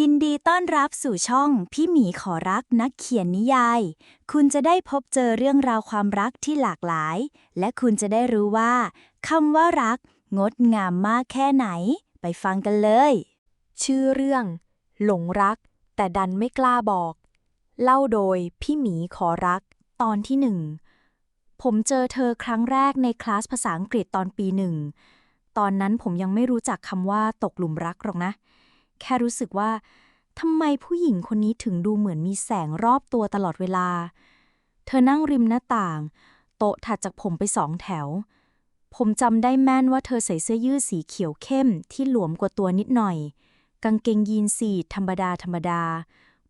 ยินดีต้อนรับสู่ช่องพี่หมีขอรักนักเขียนนิยาย คุณจะได้พบเจอเรื่องราวความรักที่หลากหลาย และคุณจะได้รู้ว่าคำว่ารัก งดงามมากแค่ไหน ไปฟังกันเลย ชื่อเรื่อง หลงรัก แต่ดันไม่กล้าบอก เล่าโดยพี่หมีขอรัก ตอนที่หนึ่ง ผมเจอเธอครั้งแรกในคลาสภาษาอังกฤษตอนปีหนึ่ง ตอนนั้นผมยังไม่รู้จักคำว่าตกหลุมรักหรอกนะ แค่รู้สึกว่าทำไมผู้หญิงคนนี้ถึงดูเหมือนมีแสงรอบตัวตลอดเวลา เธอนั่งริมหน้าต่าง โต๊ะถัดจากผมไปสองแถว ผมจำได้แม่นว่าเธอใส่เสื้อยืดสีเขียวเข้มที่หลวมกว่าตัวนิดหน่อย กางเกงยีนสีธรรมดาธรรมดา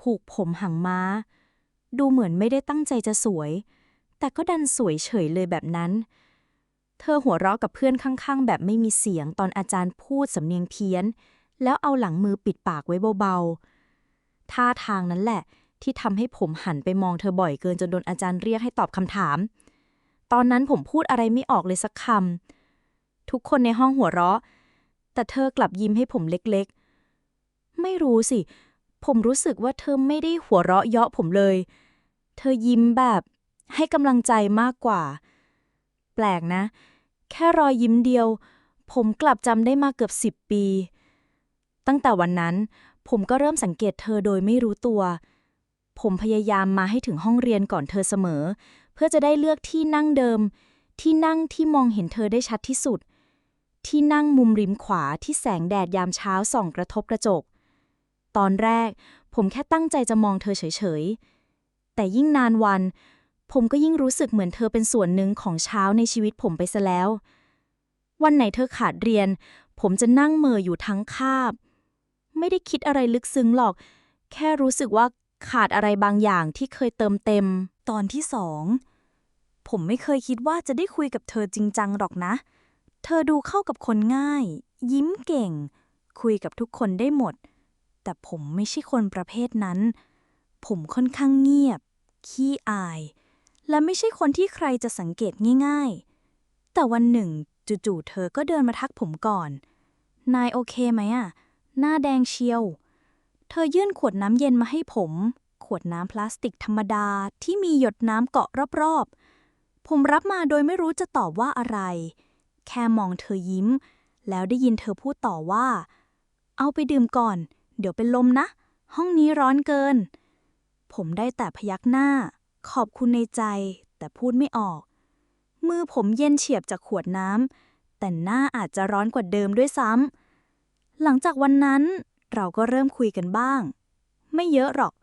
ผูกผมหางม้า ดูเหมือนไม่ได้ตั้งใจจะสวย แต่ก็ดันสวยเฉยเลยแบบนั้น เธอหัวเราะกับเพื่อนข้างๆ แบบไม่มีเสียงตอนอาจารย์พูดสำเนียงเพี้ยน แล้วเอาหลังมือปิดปากไว้เบาๆ ท่าทางนั้นแหละ ที่ทำให้ผมหันไปมองเธอบ่อยเกินจนโดนอาจารย์เรียกให้ตอบคำถาม ตอนนั้นผมพูดอะไรไม่ออกเลยสักคำ ทุกคนในห้องหัวเราะ แต่เธอกลับยิ้มให้ผมเล็กๆ ไม่รู้สิ ผมรู้สึกว่าเธอไม่ได้หัวเราะเยาะผมเลย เธอยิ้มแบบให้กำลังใจมากกว่า แปลกนะ แค่รอยยิ้มเดียว ผมกลับจำได้มาเกือบสิบปี ตั้งแต่วันนั้น ผมก็เริ่มสังเกตเธอโดยไม่รู้ตัว ผมพยายามมาให้ถึงห้องเรียนก่อนเธอเสมอ เพื่อจะได้เลือกที่นั่งเดิม ที่นั่งที่มองเห็นเธอได้ชัดที่สุด ที่นั่งมุมริมขวาที่แสงแดดยามเช้าส่องกระทบกระจก ตอนแรก ผมแค่ตั้งใจจะมองเธอเฉยๆ แต่ยิ่งนานวัน ผมก็ยิ่งรู้สึกเหมือนเธอเป็นส่วนหนึ่งของเช้าในชีวิตผมไปซะแล้ววันไหนเธอขาดเรียน ผมจะนั่งเมออยู่ทั้งคาบ ไม่ได้คิดอะไรลึกซึ้งหรอก แค่รู้สึกว่าขาดอะไรบางอย่างที่เคยเติมเต็ม ตอนที่สอง ผมไม่เคยคิดว่าจะได้คุยกับเธอจริงจังหรอกนะ เธอดูเข้ากับคนง่าย ยิ้มเก่ง คุยกับทุกคนได้หมด แต่ผมไม่ใช่คนประเภทนั้น ผมค่อนข้างเงียบ ขี้อาย และไม่ใช่คนที่ใครจะสังเกตง่ายๆ แต่วันหนึ่ง จู่ๆ เธอก็เดินมาทักผมก่อน นายโอเคไหมอะ หน้าแดงเชียว เธอยื่นขวดน้ำเย็นมาให้ผม ขวดน้ำพลาสติกธรรมดาที่มีหยดน้ำเกาะรอบๆ ผมรับมาโดยไม่รู้จะตอบว่าอะไร แค่มองเธอยิ้ม แล้วได้ยินเธอพูดต่อว่า เอาไปดื่มก่อน เดี๋ยวเป็นลมนะ ห้องนี้ร้อนเกิน ผมได้แต่พยักหน้า ขอบคุณในใจ แต่พูดไม่ออก มือผมเย็นเฉียบจากขวดน้ำแต่หน้าอาจจะร้อนกว่าเดิมด้วยซ้ำ หลังจากวันนั้นเราก็เริ่มคุยกันบ้าง ไม่เยอะหรอก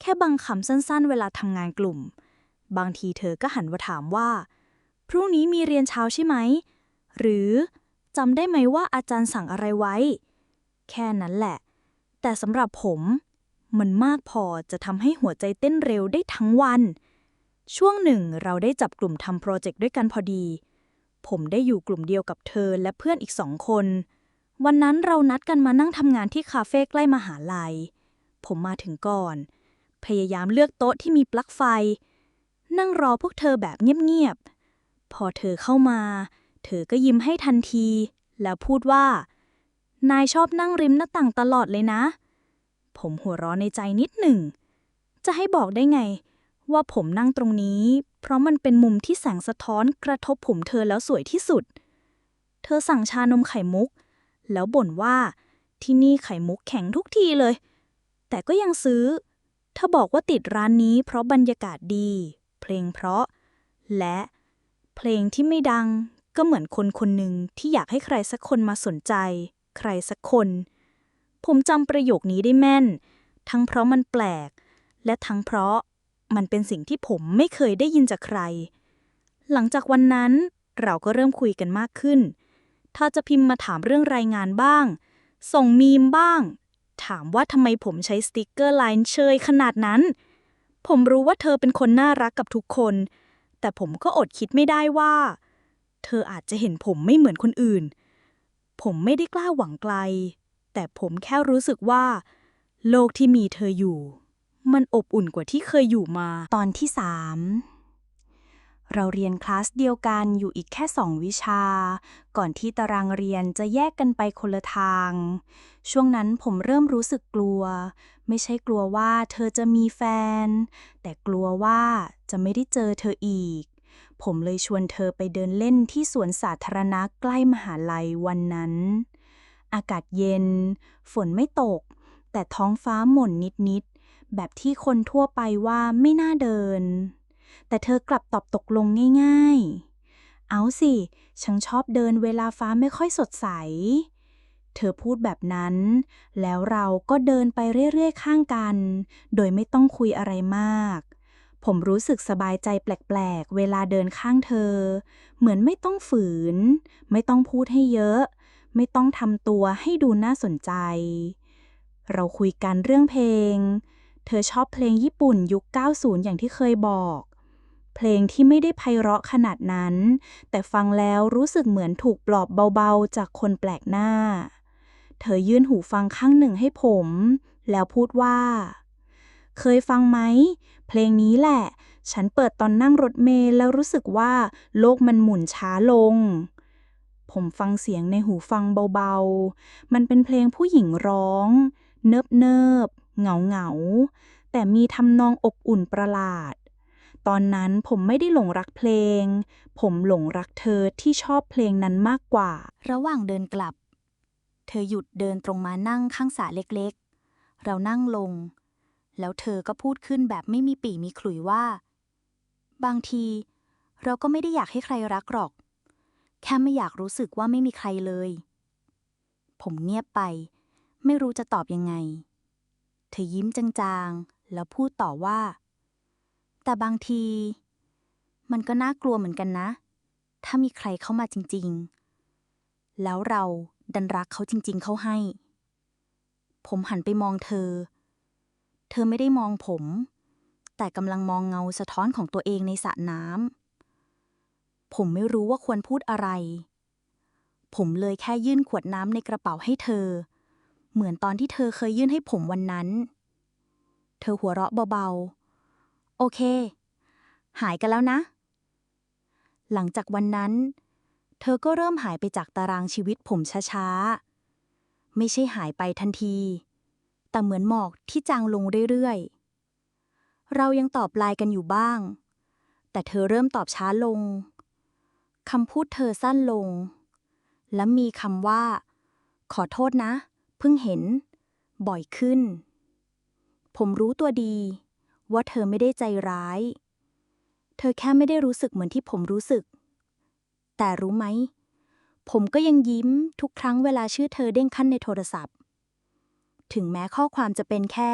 แค่บางคำสั้นๆ เวลาทำงานกลุ่ม บางทีเธอก็หันมาถามว่า พรุ่งนี้มีเรียนเช้าใช่ไหม หรือจำได้ไหมว่าอาจารย์สั่งอะไรไว้ แค่นั้นแหละ แต่สำหรับผม มันมากพอจะทำให้หัวใจเต้นเร็วได้ทั้งวัน ช่วงหนึ่งเราได้จับกลุ่มทำโปรเจกต์ด้วยกันพอดี ผมได้อยู่กลุ่มเดียวกับเธอและเพื่อนอีกสองคน วันนั้นเรานัดกันมานั่งทำงานที่คาเฟ่ใกล้มหาลัย ผมมาถึงก่อน พยายามเลือกโต๊ะที่มีปลั๊กไฟ นั่งรอพวกเธอแบบเงียบๆ พอเธอเข้ามา เธอก็ยิ้มให้ทันที แล้วพูดว่า นายชอบนั่งริมหน้าต่างตลอดเลยนะ ผมหัวเราะในใจนิดหนึ่ง จะให้บอกได้ไง ว่าผมนั่งตรงนี้ เพราะมันเป็นมุมที่แสงสะท้อนกระทบผมเธอแล้วสวยที่สุด เธอสั่งชานมไข่มุก แล้วบ่นว่าที่นี่ไข่มุกแข็งทุกทีเลย แต่ก็ยังซื้อเธอบอกว่าติดร้านนี้เพราะบรรยากาศดี เพลงเพราะ และเพลงที่ไม่ดังก็เหมือนคนคนหนึ่งที่อยากให้ใครสักคนมาสนใจ ใครสักคน ผมจำประโยคนี้ได้แม่น ทั้งเพราะมันแปลก และทั้งเพราะมันเป็นสิ่งที่ผมไม่เคยได้ยินจากใคร หลังจากวันนั้นเราก็เริ่มคุยกันมากขึ้น ถ้าจะพิมพ์มาถามเรื่องรายงานบ้าง ส่งมีมบ้าง ถามว่าทำไมผมใช้สติกเกอร์ไลน์เชยขนาดนั้น ผมรู้ว่าเธอเป็นคนน่ารักกับทุกคน แต่ผมก็อดคิดไม่ได้ว่า เธออาจจะเห็นผมไม่เหมือนคนอื่น ผมไม่ได้กล้าหวังไกล แต่ผมแค่รู้สึกว่า โลกที่มีเธออยู่ มันอบอุ่นกว่าที่เคยอยู่มา ตอนที่สาม เราเรียนคลาสเดียวกันอยู่อีกแค่สองวิชา ก่อนที่ตารางเรียนจะแยกกันไปคนละทาง ช่วงนั้นผมเริ่มรู้สึกกลัว ไม่ใช่กลัวว่าเธอจะมีแฟน แต่กลัวว่าจะไม่ได้เจอเธออีก ผมเลยชวนเธอไปเดินเล่นที่สวนสาธารณะใกล้มหาลัยวันนั้น อากาศเย็น ฝนไม่ตก แต่ท้องฟ้าหม่นนิดๆแบบที่คนทั่วไปว่าไม่น่าเดิน แต่เธอกลับตอบตกลงง่ายๆ เอาสิ ฉันชอบเดินเวลาฟ้าไม่ค่อยสดใส เธอพูดแบบนั้น แล้วเราก็เดินไปเรื่อยๆ ข้างกัน โดยไม่ต้องคุยอะไรมาก ผมรู้สึกสบายใจแปลกๆ เวลาเดินข้างเธอ เหมือนไม่ต้องฝืน ไม่ต้องพูดให้เยอะ ไม่ต้องทำตัวให้ดูน่าสนใจ เราคุยกันเรื่องเพลงเธอชอบเพลงญี่ปุ่นยุค 90 อย่างที่เคยบอก เพลงที่ไม่ได้ไพเราะขนาดนั้น แต่ฟังแล้วรู้สึกเหมือนถูกปลอบเบาๆ จากคนแปลกหน้า เธอยื่นหูฟังข้างหนึ่งให้ผม แล้วพูดว่า เคยฟังไหม เพลงนี้แหละ ฉันเปิดตอนนั่งรถเมล์แล้วรู้สึกว่า โลกมันหมุนช้าลงผมฟังเสียงในหูฟังเบาๆ มันเป็นเพลงผู้หญิงร้อง เนิบเนิบๆเหงาเหงาๆแต่มีทำนองอบอุ่นประหลาด ตอนนั้นผมไม่ได้หลงรักเพลง ผมหลงรักเธอที่ชอบเพลงนั้นมากกว่า ระหว่างเดินกลับ เธอหยุดเดินตรงมานั่งข้างสาเล็กๆ เรานั่งลง แล้วเธอก็พูดขึ้นแบบไม่มีปีมีขลุยว่า บางที เราก็ไม่ได้อยากให้ใครรักหรอก แค่ไม่อยากรู้สึกว่าไม่มีใครเลย ผมเงียบไป ไม่รู้จะตอบยังไง เธอยิ้มจางๆ แล้วพูดต่อว่า แต่บางที มันก็น่ากลัวเหมือนกันนะ ถ้ามีใครเข้ามาจริง ๆ แล้วเราดันรักเขาจริง ๆ เข้าให้ ผมหันไปมองเธอ เธอไม่ได้มองผม แต่กำลังมองเงาสะท้อนของตัวเองในสระน้ำ ผมไม่รู้ว่าควรพูดอะไร ผมเลยแค่ยื่นขวดน้ำในกระเป๋าให้เธอ เหมือนตอนที่เธอเคยยื่นให้ผมวันนั้น เธอหัวเราะเบาๆ โอเค หายกันแล้วนะ หลังจากวันนั้น เธอก็เริ่มหายไปจากตารางชีวิตผมช้าๆ ไม่ใช่หายไปทันที แต่เหมือนหมอกที่จางลงเรื่อยๆ เรายังตอบไลน์กันอยู่บ้าง แต่เธอเริ่มตอบช้าลงคำพูดเธอสั้นลง และมีคำว่า ขอโทษนะ เพิ่งเห็น บ่อยขึ้น ผมรู้ตัวดี ว่าเธอไม่ได้ใจร้าย เธอแค่ไม่ได้รู้สึกเหมือนที่ผมรู้สึก แต่รู้ไหม ผมก็ยังยิ้มทุกครั้งเวลาชื่อเธอเด้งขั้นในโทรศัพท์ ถึงแม้ข้อความจะเป็นแค่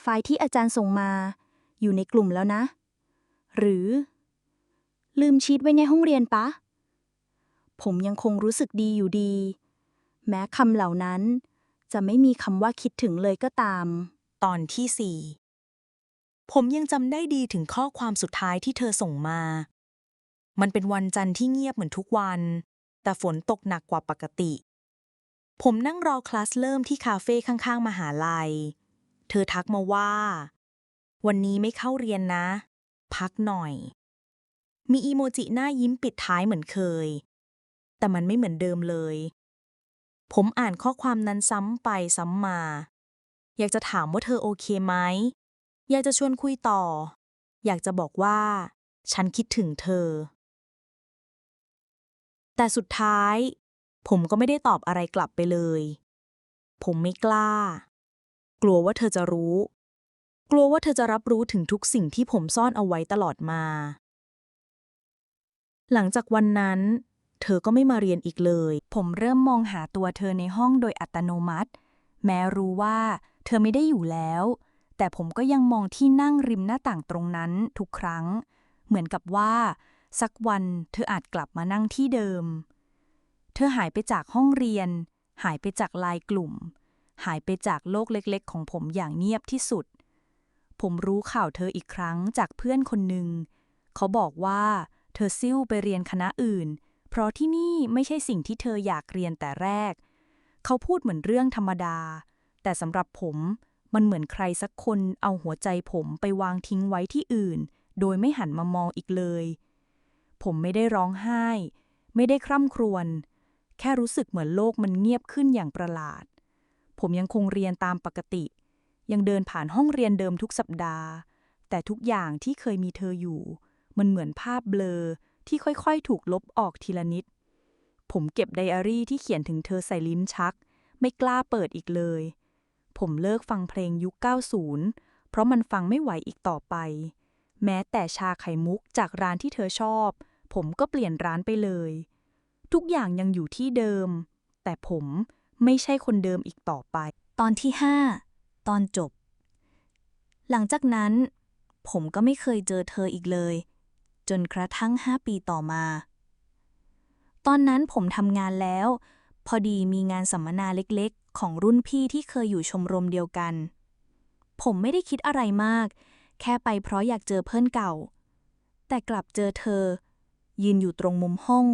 ไฟล์ที่อาจารย์ส่งมา อยู่ในกลุ่มแล้วนะ หรือ ลืมชีตไว้ในห้องเรียนปะ ผมยังคงรู้สึกดีอยู่ดี แม้คำเหล่านั้นจะไม่มีคำว่าคิดถึงเลยก็ตาม ตอนที่สี่ ผมยังจำได้ดีถึงข้อความสุดท้ายที่เธอส่งมา มันเป็นวันจันทร์ที่เงียบเหมือนทุกวัน แต่ฝนตกหนักกว่าปกติ ผมนั่งรอคลาสเริ่มที่คาเฟ่ข้างๆมหาลัย เธอทักมาว่า วันนี้ไม่เข้าเรียนนะ พักหน่อย มีอีโมจิหน้ายิ้มปิดท้ายเหมือนเคย แต่มันไม่เหมือนเดิมเลย ผมอ่านข้อความนั้นซ้ำไปซ้ำมา อยากจะถามว่าเธอโอเคไหม อยากจะชวนคุยต่อ อยากจะบอกว่า ฉันคิดถึงเธอ แต่สุดท้าย ผมก็ไม่ได้ตอบอะไรกลับไปเลย ผมไม่กล้า กลัวว่าเธอจะรู้ กลัวว่าเธอจะรับรู้ถึงทุกสิ่งที่ผมซ่อนเอาไว้ตลอดมา หลังจากวันนั้น เธอก็ไม่มาเรียนอีกเลย ผมเริ่มมองหาตัวเธอในห้องโดยอัตโนมัติ แม้รู้ว่า เธอไม่ได้อยู่แล้ว แต่ผมก็ยังมองที่นั่งริมหน้าต่างตรงนั้นทุกครั้ง เหมือนกับว่า สักวันเธออาจกลับมานั่งที่เดิม เธอหายไปจากห้องเรียน หายไปจากลน์กลุ่ม หายไปจากโลกเล็กๆ ของผมอย่างเงียบที่สุด ผมรู้ข่าวเธออีกครั้งจากเพื่อนคนหนึ่ง เขาบอกว่าเธอซิ่วไปเรียนคณะอื่น เพราะที่นี่ไม่ใช่สิ่งที่เธออยากเรียนแต่แรก เขาพูดเหมือนเรื่องธรรมดา แต่สำหรับผม มันเหมือนใครสักคนเอาหัวใจผมไปวางทิ้งไว้ที่อื่น โดยไม่หันมามองอีกเลย ผมไม่ได้ร้องไห้ ไม่ได้คร่ำครวญ แค่รู้สึกเหมือนโลกมันเงียบขึ้นอย่างประหลาด ผมยังคงเรียนตามปกติ ยังเดินผ่านห้องเรียนเดิมทุกสัปดาห์ แต่ทุกอย่างที่เคยมีเธออยู่ มันเหมือนภาพเบลอที่ค่อยๆ ถูกลบออกทีละนิด ผมเก็บไดอารี่ที่เขียนถึงเธอใส่ลิ้นชัก ไม่กล้าเปิดอีกเลย ผมเลิกฟังเพลงยุค 90 เพราะมันฟังไม่ไหวอีกต่อไป แม้แต่ชาไข่มุกจากร้านที่เธอชอบ ผมก็เปลี่ยนร้านไปเลย ทุกอย่างยังอยู่ที่เดิม แต่ผมไม่ใช่คนเดิมอีกต่อไป ตอนที่ 5 ตอนจบ หลังจากนั้น ผมก็ไม่เคยเจอเธออีกเลย จนกระทั่ง 5 ปีต่อมา ตอนนั้นผมทำงานแล้ว พอดีมีงานสัมมนาเล็กๆ ของรุ่นพี่ที่เคยอยู่ชมรมเดียวกัน ผมไม่ได้คิดอะไรมาก แค่ไปเพราะอยากเจอเพื่อนเก่า แต่กลับเจอเธอ ยืนอยู่ตรงมุมห้อง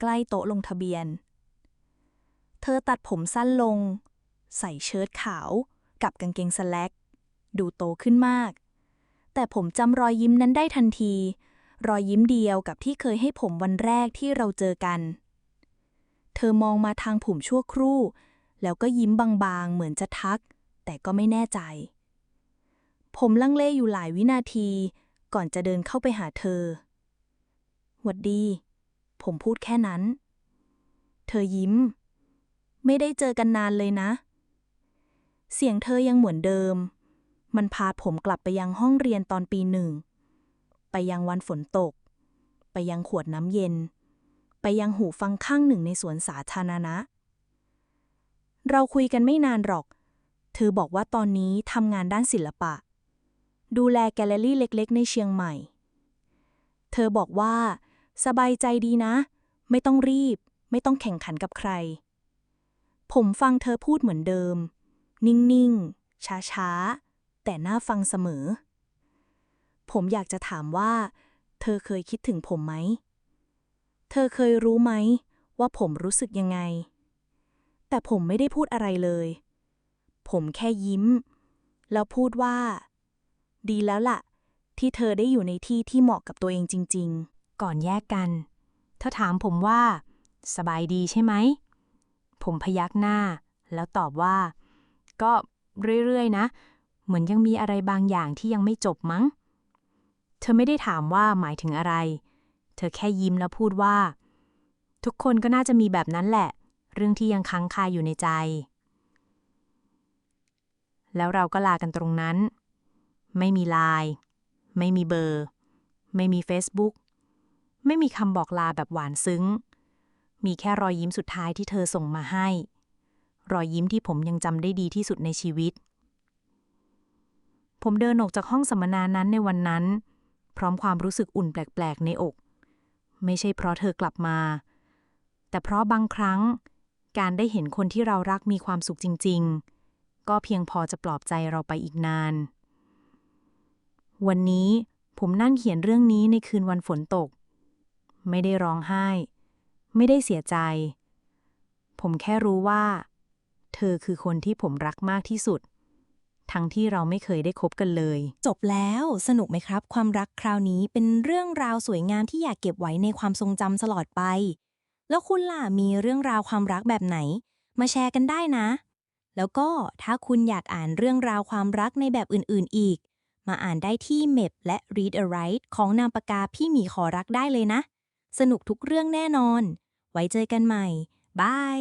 ใกล้โต๊ะลงทะเบียน เธอตัดผมสั้นลง ใส่เชิ้ตขาว กับกางเกงสแลกดูโตขึ้นมาก แต่ผมจำรอยยิ้มนั้นได้ทันที รอยยิ้มเดียวกับที่เคยให้ผมวันแรกที่เราเจอกัน เธอมองมาทางผมชั่วครู่ แล้วก็ยิ้มบางๆ เหมือนจะทัก แต่ก็ไม่แน่ใจ ผมลังเลอยู่หลายวินาที ก่อนจะเดินเข้าไปหาเธอ หวัดดี ผมพูดแค่นั้น เธอยิ้ม ไม่ได้เจอกันนานเลยนะ เสียงเธอยังเหมือนเดิม มันพาผมกลับไปยังห้องเรียนตอนปีหนึ่ง ไปยังวันฝนตก ไปยังขวดน้ำเย็น ไปยังหูฟังข้างหนึ่งในสวนสาธารณะ เราคุยกันไม่นานหรอก เธอบอกว่าตอนนี้ทำงานด้านศิลปะ ดูแลแกลเลอรี่เล็กๆ ในเชียงใหม่ เธอบอกว่า สบายใจดีนะ ไม่ต้องรีบ ไม่ต้องแข่งขันกับใคร ผมฟังเธอพูดเหมือนเดิม นิ่งๆ ช้าๆ แต่น่าฟังเสมอ ผมอยากจะถามว่า เธอเคยคิดถึงผมไหม เธอเคยรู้ไหม ว่าผมรู้สึกยังไง แต่ผมไม่ได้พูดอะไรเลย ผมแค่ยิ้ม แล้วพูดว่า ดีแล้วล่ะ ที่เธอได้อยู่ในที่ที่เหมาะกับตัวเองจริง ๆ ก่อนแยกกัน เธอถามผมว่า สบายดีใช่ไหม ผมพยักหน้า แล้วตอบว่า ก็เรื่อยๆนะ เหมือนยังมีอะไรบางอย่างที่ยังไม่จบมั้ง เธอไม่ได้ถามว่าหมายถึงอะไร เธอแค่ยิ้มแล้วพูดว่า ทุกคนก็น่าจะมีแบบนั้นแหละ เรื่องที่ยังค้างคาอยู่ในใจ แล้วเราก็ลากันตรงนั้น ไม่มีไลน์ไม่มีเบอร์ ไม่มี Facebook ไม่มีคำบอกลาแบบหวานซึ้ง มีแค่รอยยิ้มสุดท้ายที่เธอส่งมาให้ รอยยิ้มที่ผมยังจำได้ดีที่สุดในชีวิต ผมเดินออกจากห้องสัมมนานั้นในวันนั้น พร้อมความรู้สึกอุ่นแปลก ๆ ในอก ไม่ใช่เพราะเธอกลับมา แต่เพราะบางครั้ง การได้เห็นคนที่เรารักมีความสุขจริง ๆ ก็เพียงพอจะปลอบใจเราไปอีกนาน วันนี้ผมนั่งเขียนเรื่องนี้ในคืนวันฝนตก ไม่ได้ร้องไห้ ไม่ได้เสียใจ ผมแค่รู้ว่า เธอคือคนที่ผมรักมากที่สุด ทั้งที่เราไม่เคยได้คบกันเลย จบแล้วสนุกไหมครับ ความรักคราวนี้เป็นเรื่องราวสวยงามที่อยากเก็บไว้ในความทรงจำตลอดไป แล้วคุณล่ะมีเรื่องราวความรักแบบไหน มาแชร์กันได้นะ แล้วก็ถ้าคุณอยากอ่านเรื่องราวความรักในแบบอื่นๆอีก มาอ่านได้ที่ m e p และ Read a Write ของนามปากกาพี่หมีขอรักได้เลยนะ สนุกทุกเรื่องแน่นอน ไว้เจอกันใหม่บาย